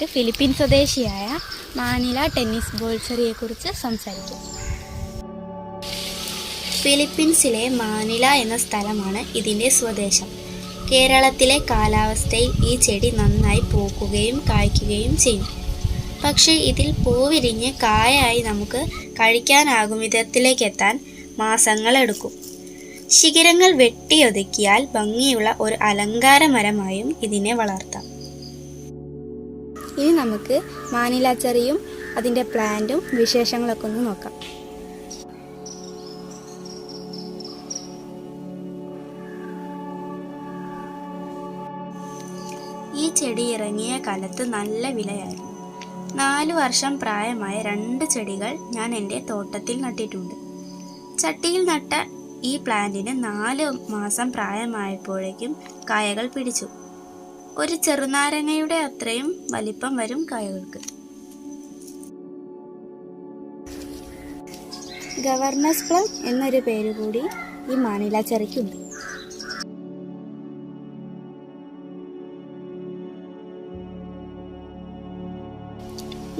നമുക്ക് ഫിലിപ്പീൻ സ്വദേശിയായ Manila tennis ബോൾസറിയെക്കുറിച്ച് സംസാരിക്കാം. ഫിലിപ്പീൻസിലെ മാനില എന്ന സ്ഥലമാണ് ഇതിന്റെ സ്വദേശം. കേരളത്തിലെ കാലാവസ്ഥയിൽ ഈ ചെടി നന്നായി പൂക്കുകയും കായ്ക്കുകയും ചെയ്യും. പക്ഷേ ഇതിൽ പൂവിരിഞ്ഞ് കായായി നമുക്ക് കഴിക്കാനാകും വിധത്തിലേക്ക് എത്താൻ മാസങ്ങളെടുക്കും. ശിഖരങ്ങൾ വെട്ടിയൊതുക്കിയാൽ ഭംഗിയുള്ള ഒരു അലങ്കാര മരമായും ഇതിനെ വളർത്താം. ഇനി നമുക്ക് മാനിലാച്ചറിയും ചെറിയും അതിന്റെ പ്ലാന്റും വിശേഷങ്ങളൊക്കെ ഒന്ന് നോക്കാം. ഈ ചെടി ഇറങ്ങിയ കാലത്ത് നല്ല വിലയായിരുന്നു. നാല് വർഷം പ്രായമായ രണ്ട് ചെടികൾ ഞാൻ എന്റെ തോട്ടത്തിൽ നട്ടിട്ടുണ്ട്. ചട്ടിയിൽ നട്ട ഈ പ്ലാന്റിന് നാല് മാസം പ്രായമായപ്പോഴേക്കും കായകൾ പിടിച്ചു. ഒരു ചെറുനാരങ്ങയുടെ അത്രയും വലിപ്പം വരും കായകൾക്ക്. ഗവർണസ് പ്ലം എന്നൊരു പേര് കൂടി ഈ മാനില ചെറിക്കുണ്ട്.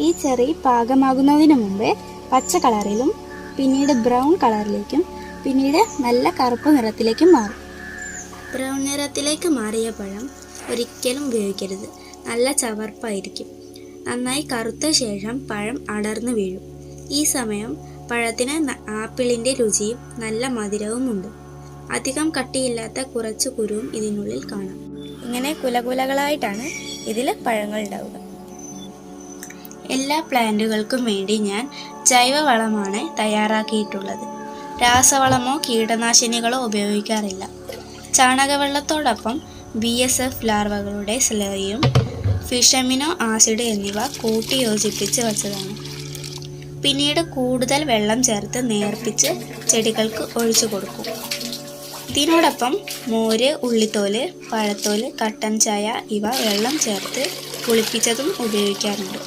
ഈ ചെറി പാകമാകുന്നതിന് മുമ്പേ പച്ച കളറിലും പിന്നീട് ബ്രൗൺ കളറിലേക്കും പിന്നീട് നല്ല കറുപ്പ് നിറത്തിലേക്കും മാറും. ബ്രൗൺ നിറത്തിലേക്ക് മാറിയ പഴം ഒരിക്കലും ഉപയോഗിക്കരുത്. നല്ല ചവർപ്പായിരിക്കും. നന്നായി കറുത്ത ശേഷം പഴം അടർന്നു വീഴും. ഈ സമയം പഴത്തിന് ആപ്പിളിന്റെ രുചിയും നല്ല മധുരവുമുണ്ട്. അധികം കട്ടിയില്ലാത്ത കുറച്ച് കുരുവും ഇതിനുള്ളിൽ കാണാം. ഇങ്ങനെ കുലകുലകളായിട്ടാണ് ഇതിൽ പഴങ്ങൾ ഉണ്ടാവുക എല്ലാ പ്ലാന്റുകൾക്കും വേണ്ടി ഞാൻ ജൈവവളമാണ് തയ്യാറാക്കിയിട്ടുള്ളത്. രാസവളമോ കീടനാശിനികളോ ഉപയോഗിക്കാറില്ല. ചാണകവെള്ളത്തോടൊപ്പം ബി എസ് എഫ് ലാർവകളുടെ സ്ലറിയും ഫിഷമിനോ ആസിഡ് എന്നിവ കൂട്ടി യോജിപ്പിച്ച് വച്ചതാണ്. പിന്നീട് കൂടുതൽ വെള്ളം ചേർത്ത് നേർപ്പിച്ച് ചെടികൾക്ക് ഒഴിച്ചു കൊടുക്കും. ഇതിനോടൊപ്പം മോര് ഉള്ളിത്തോൽ പഴത്തോൽ കട്ടൻ ചായ ഇവ വെള്ളം ചേർത്ത് കുളിപ്പിച്ചതും ഉപയോഗിക്കാറുണ്ട്.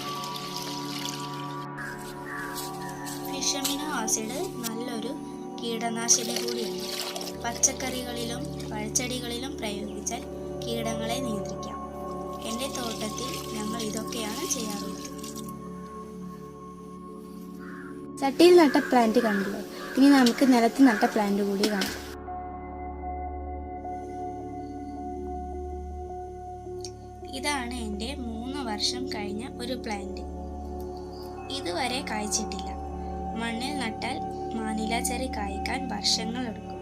ഫിഷമിനോ ആസിഡ് നല്ലൊരു കീടനാശിനി കൂടിയാണ്. പച്ചക്കറികളിലും പഴച്ചെടികളിലും പ്രയോഗിച്ചാൽ കീടങ്ങളെ നിയന്ത്രിക്കാം. എന്റെ തോട്ടത്തിൽ ഞങ്ങൾ ഇതൊക്കെയാണ് ചെയ്യാറുള്ളത്. ചട്ടിയിൽ നട്ട പ്ലാന്റ് കണ്ടല്ലോ? ഇനി നമുക്ക് നിലത്ത് നട്ട പ്ലാന്റ് കൂടി കാണാം. ഇതാണ് എന്റെ മൂന്ന് വർഷം കഴിഞ്ഞ ഒരു പ്ലാന്റ് ഇതുവരെ കായ്ച്ചിട്ടില്ല. മണ്ണിൽ നട്ടാൽ മാനിലാച്ചെറി ചെറി കായ്ക്കാൻ വർഷങ്ങളെടുക്കും.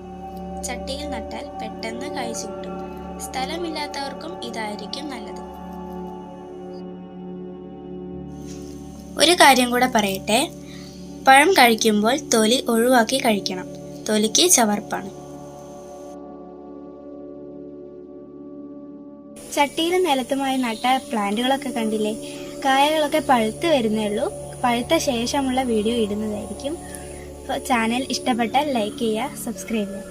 ചട്ടിയിൽ നട്ടാൽ പെട്ടെന്ന് കായ്ച്ചു കിട്ടും സ്ഥലമില്ലാത്തവർക്കും ഇതായിരിക്കും നല്ലത്. ഒരു കാര്യം കൂടെ പറയട്ടെ. പഴം കഴിക്കുമ്പോൾ തൊലി ഒഴിവാക്കി കഴിക്കണം. തൊലിക്ക് ചവർപ്പാണ്. ചട്ടിയിലും നിലത്തുമായി നട്ട പ്ലാന്റുകളൊക്കെ കണ്ടില്ലേ? കായകളൊക്കെ പഴുത്ത് വരുന്നേ ഉള്ളൂ. പഴുത്ത ശേഷമുള്ള വീഡിയോ ഇടുന്നതായിരിക്കും. ചാനൽ ഇഷ്ടപ്പെട്ടാൽ ലൈക്ക് ചെയ്യുക സബ്സ്ക്രൈബ് ചെയ്യുക.